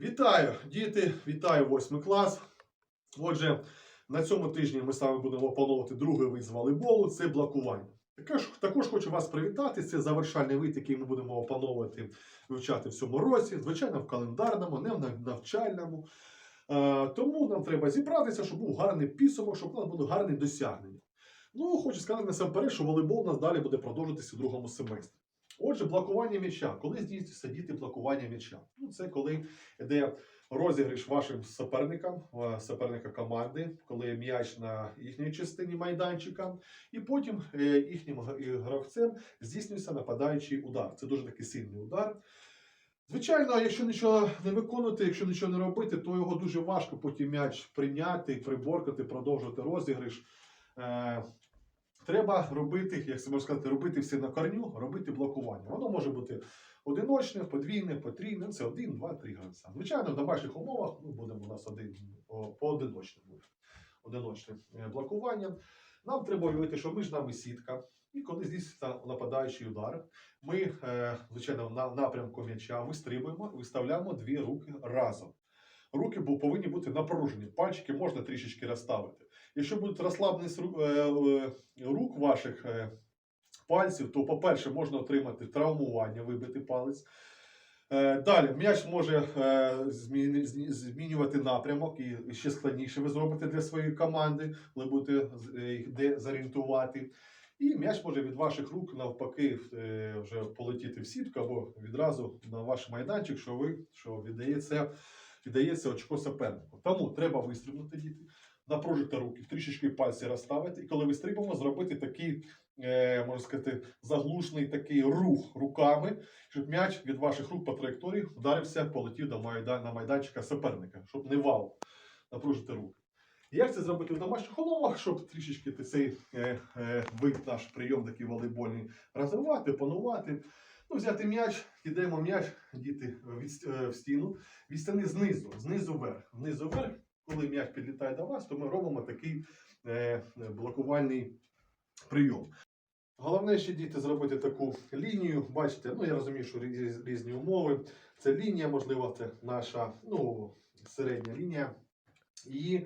Вітаю, діти! Вітаю 8 клас. Отже, на цьому тижні ми саме будемо опановувати другий вид з волейболу це блокування. Також, також хочу вас привітати. Це завершальний вид, який ми будемо опановувати, вивчати в цьому році. Звичайно, в календарному, не в навчальному. Е, тому нам треба зібратися, щоб був гарний підсумок, щоб у нас було гарне досягнення. Ну, хочу сказати насамперед, що волейбол у нас далі буде продовжуватися у другому семестрі. Отже, блокування м'яча. Коли здійснюється діти блокування м'яча? Ну, це коли йде розіграш вашим суперникам, е, суперника команди, коли м'яч на їхній частині майданчика, і потім е, їхнім гравцем здійснюється нападаючий удар. Це дуже такий сильний удар. Звичайно, якщо нічого не виконувати, якщо нічого не робити, то його дуже важко потім м'яч прийняти, приборкати, продовжувати розіграш. Треба робити, як це можна сказати, робити все на корню, робити блокування. Воно може бути одиночне, подвійне, потрійне. Ну, Це один, два, три гравця. Звичайно, в домашніх умовах ну, будемо у нас один поодиночне буде. Одиночне блокування. Нам треба уявити, що між нами сітка. І коли здійснюється нападаючий удар, ми, е, звичайно, на напрямку м'яча вистрибуємо, виставляємо дві руки разом. Руки повинні бути напружені, пальчики можна трішечки розставити. Якщо буде розслабленість е, е, рук ваших е, пальців, то, по-перше, можна отримати травмування, вибити палець. Далі м'яч може змінювати напрямок і ще складніше ви зробите для своєї команди, коли будете їх де зорієнтувати. І м'яч може від ваших рук навпаки вже полетіти в сітку або відразу на ваш майданчик, що ви що віддається, віддається очко супернику. Тому треба вистрибнути діти, напружити руки, трішечки пальці розставити, і коли вистрибуємо, зробити такий, е, можна сказати, заглушний такий рух руками, щоб м'яч від ваших рук по траєкторії вдарився, полетів до майдан, майданчика суперника, щоб не вал напружити руки. Як це зробити в домашніх умовах, щоб трішечки цей е, е, вид наш прийом такий волейбольний розвивати, панувати? Ну, взяти м'яч, кидаємо м'яч, діти е, в стіну, від стіни знизу, знизу вверх. Знизу вверх, коли м'яч підлітає до вас, то ми робимо такий е, блокувальний прийом. Головне ще діти зробити таку лінію. Бачите, ну я розумію, що різ- різні умови. Це лінія, можливо, це наша ну, середня лінія. І,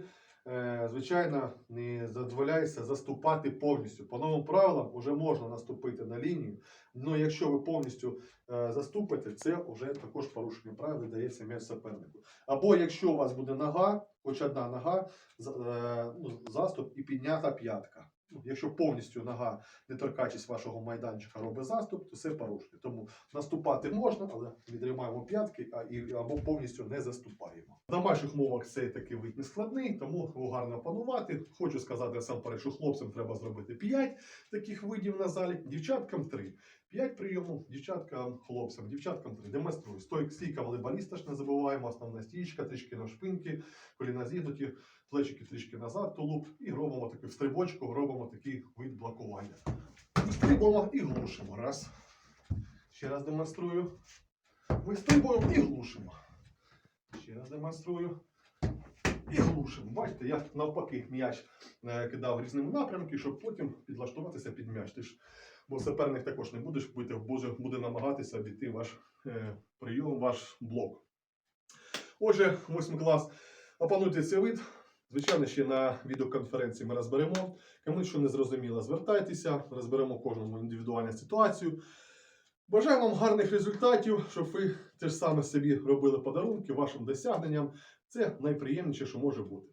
звичайно, не дозволяється заступати повністю. По новим правилам вже можна наступити на лінію. але якщо ви повністю е, заступите, це вже також порушення правил дається м'яч супернику. Або якщо у вас буде нога, хоч одна нога, е, ну, заступ і піднята п'ятка. Ну, Якщо повністю нога, не торкаючись вашого майданчика, робить заступ, то це порушення. Тому наступати можна, але відрімаємо п'ятки або повністю не заступаємо. В домашніх мовах цей такий вид не складний, тому гарно панувати. Хочу сказати насамперед, що хлопцям треба зробити 5 таких видів на залі, дівчаткам 3. 5 прийомів, дівчаткам, хлопцям, дівчаткам Демонструю. Стойк, стійка волейболіста ж не забуваємо, основна стійка, трішки на шпинки, коліна зігнуті, плечики трішки назад, тулуб, і робимо таку стрибочку, робимо такий вид блокування. Стрибуємо і глушимо. Раз. Ще раз демонструю. Вистрибуємо і глушимо. Ще раз демонструю. І. Бачите, я навпаки м'яч е, кидав в різному напрямку, щоб потім підлаштуватися під м'яч. Ти ж, бо суперник також не будеш бити, буде, намагатися обійти ваш е, прийом, ваш блок. Отже, восьмий клас. Опануйте цей вид. Звичайно, ще на відеоконференції ми розберемо. Кому що не зрозуміло, звертайтеся, розберемо кожному індивідуальну ситуацію. Бажаю вам гарних результатів, щоб ви те ж саме собі робили подарунки вашим досягненням. Це найприємніше, що може бути.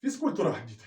Фізкультура, діти.